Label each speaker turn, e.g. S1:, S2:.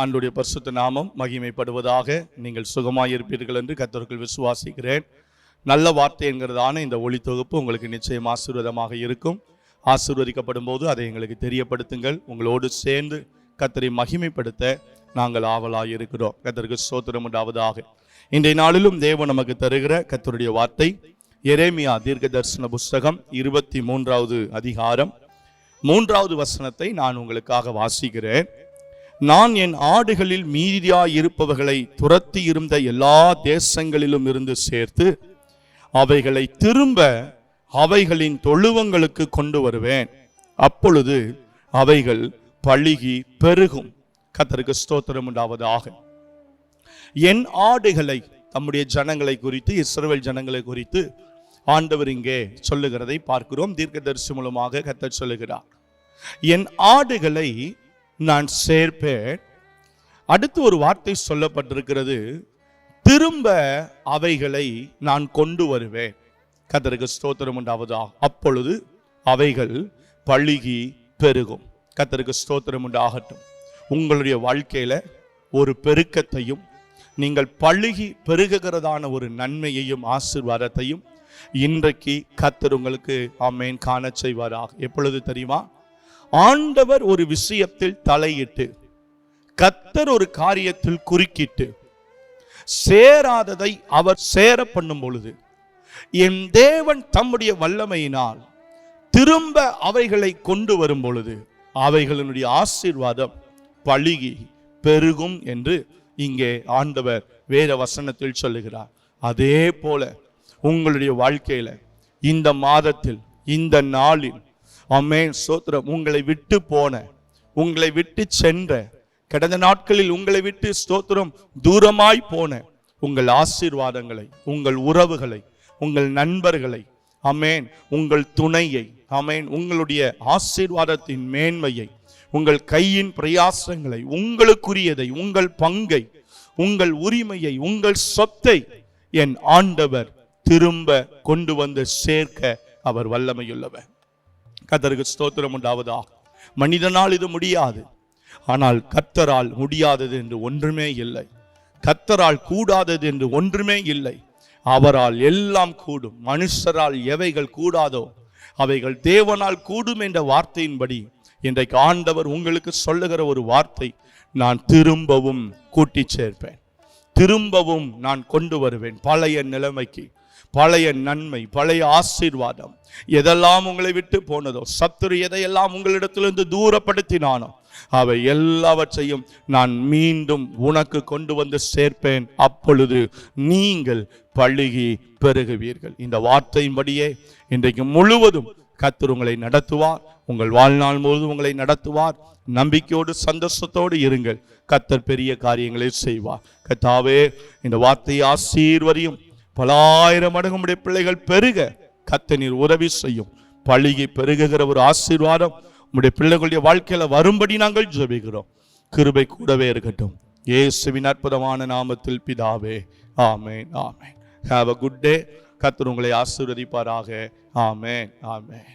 S1: ஆண்டுடைய பரிசுத்த நாமம் மகிமைப்படுவதாக நீங்கள் சுகமாயிருப்பீர்கள் என்று கத்தருக்குள் விசுவாசிக்கிறேன். நல்ல வார்த்தை என்கிறதான இந்த ஒளி தொகுப்பு உங்களுக்கு நிச்சயம் ஆசீர்வாதமாக இருக்கும். ஆசீர்வதிக்கப்படும் போது அதை எங்களுக்கு தெரியப்படுத்துங்கள். உங்களோடு சேர்ந்து கத்தரை மகிமைப்படுத்த நாங்கள் ஆவலாக இருக்கிறோம் கத்தருக்கு சோத்திரம் உண்டாவதாக. இன்றைய நாளிலும் தேவன் நமக்கு தருகிற கத்தருடைய வார்த்தை எரேமியா தீர்க்க தரிசன புஸ்தகம் இருபத்தி மூன்றாவது அதிகாரம் மூன்றாவது வசனத்தை நான் உங்களுக்காக வாசிக்கிறேன். நான் என் ஆடுகளில் மீதியாயிருப்பவர்களை துரத்தி இருந்த எல்லா தேசங்களிலும் இருந்து சேர்த்து அவைகளை திரும்ப அவைகளின் தொழுவங்களுக்கு கொண்டு வருவேன். அப்பொழுது அவைகள் பழுகி பெருகும். கத்தருக்கு ஸ்தோத்திரம் உண்டாவதாக. என் ஆடுகளை தம்முடைய ஜனங்களை குறித்து இஸ்ரேல் ஜனங்களை குறித்து ஆண்டவர் இங்கே சொல்லுகிறதை பார்க்கிறோம். தீர்க்கதரிசி மூலமாக கத்தர் சொல்லுகிறார். என் ஆடுகளை நான் சேர்ப்பேன். அடுத்து ஒரு வார்த்தை சொல்லப்பட்டிருக்கிறது திரும்ப அவைகளை நான் கொண்டு வருவேன். கத்தருக்கு ஸ்தோத்திரம் உண்டாவதா? அப்பொழுது அவைகள் பழுகி பெருகும். கத்தருக்கு ஸ்தோத்திரம் உண்டாகட்டும். உங்களுடைய வாழ்க்கையில் ஒரு பெருக்கத்தையும் நீங்கள் பழுகி பெருகுகிறதான ஒரு நன்மையையும் ஆசிர்வாதத்தையும் இன்றைக்கு கத்தர் உங்களுக்கு அம்மேன் காண செய்வாராக. எப்பொழுது தெரியுமா? ஆண்டவர் ஒரு விஷயத்தில் தலையிட்டு கத்தர் ஒரு காரியத்தில் குறுக்கிட்டு சேராததை அவர் சேர பண்ணும் பொழுது என் தேவன் தம்முடைய வல்லமையினால் திரும்ப அவைகளை கொண்டு வரும் பொழுது அவைகளினுடைய ஆசீர்வாதம் பழுகி பெருகும் என்று இங்கே ஆண்டவர் வேத வசனத்தில் சொல்லுகிறார். அதே போல உங்களுடைய வாழ்க்கையில இந்த மாதத்தில் இந்த நாளில் அமேன் சோத்திரம் உங்களை விட்டு போன உங்களை விட்டு சென்ற கடந்த நாட்களில் உங்களை விட்டு ஸ்தோத்திரம் தூரமாய் போன உங்கள் ஆசீர்வாதங்களை உங்கள் உறவுகளை உங்கள் நண்பர்களை அமேன் உங்கள் துணையை அமேன் உங்களுடைய ஆசீர்வாதத்தின் மேன்மையை உங்கள் கையின் பிரயாசங்களை உங்களுக்குரியதை உங்கள் பங்கை உங்கள் உரிமையை உங்கள் சொத்தை என் ஆண்டவர் திரும்ப கொண்டு வந்து சேர்க்க அவர் வல்லமையுள்ளவர். கத்தருக்கு ஸ்தோத்திரம் உண்டாவதா மனிதனால் இது முடியாது. ஆனால் கத்தரால் முடியாதது என்று ஒன்றுமே இல்லை. கத்தரால் கூடாதது என்று ஒன்றுமே இல்லை. அவரால் எல்லாம் கூடும். மனுஷரால் எவைகள் கூடாதோ அவைகள் தேவனால் கூடும் என்ற வார்த்தையின்படி இன்றைக்கு ஆண்டவர் உங்களுக்கு சொல்லுகிற ஒரு வார்த்தை நான் திரும்பவும் கூட்டி சேர்ப்பேன். திரும்பவும் நான் கொண்டு வருவேன் பழைய நிலைமைக்கு. பழைய நன்மை பழைய ஆசீர்வாதம். எதெல்லாம் உங்களை விட்டு போனதோ சத்துரு எதையெல்லாம் உங்களிடத்திலிருந்து தூரப்படுத்தினானோ அவை எல்லாவற்றையும் நான் மீண்டும் உனக்கு கொண்டு வந்து சேர்ப்பேன். அப்பொழுது நீங்கள் பழுகி பெருகுவீர்கள். இந்த வார்த்தையின்படியே இன்றைக்கு முழுவதும் கத்தர் உங்களை நடத்துவார். உங்கள் வாழ்நாள் முழுவதும் உங்களை நடத்துவார். நம்பிக்கையோடு சந்தோஷத்தோடு இருங்கள். கத்தர் பெரிய காரியங்களை செய்வார். கத்தாவே இந்த வார்த்தையை ஆசீர்வதியும். பலாயிரம் மடங்கு உடைய பிள்ளைகள் பெருக கத்த நீர் உதவி செய்யும். பழுகி பெருகுகிற ஒரு ஆசீர்வாதம் உம்முடைய பிள்ளைகளுடைய வாழ்க்கையில வரும்படி நாங்கள் ஜெபிக்கிறோம். கிருபை கூடவே இருக்கட்டும். இயேசுவின் அற்புதமான நாமத்தில் பிதாவே ஆமேன் ஆமேன். ஹாவ் அ குட் டே கத்தர் உங்களை ஆசீர்வதிப்பாராக. ஆமேன் ஆமேன்.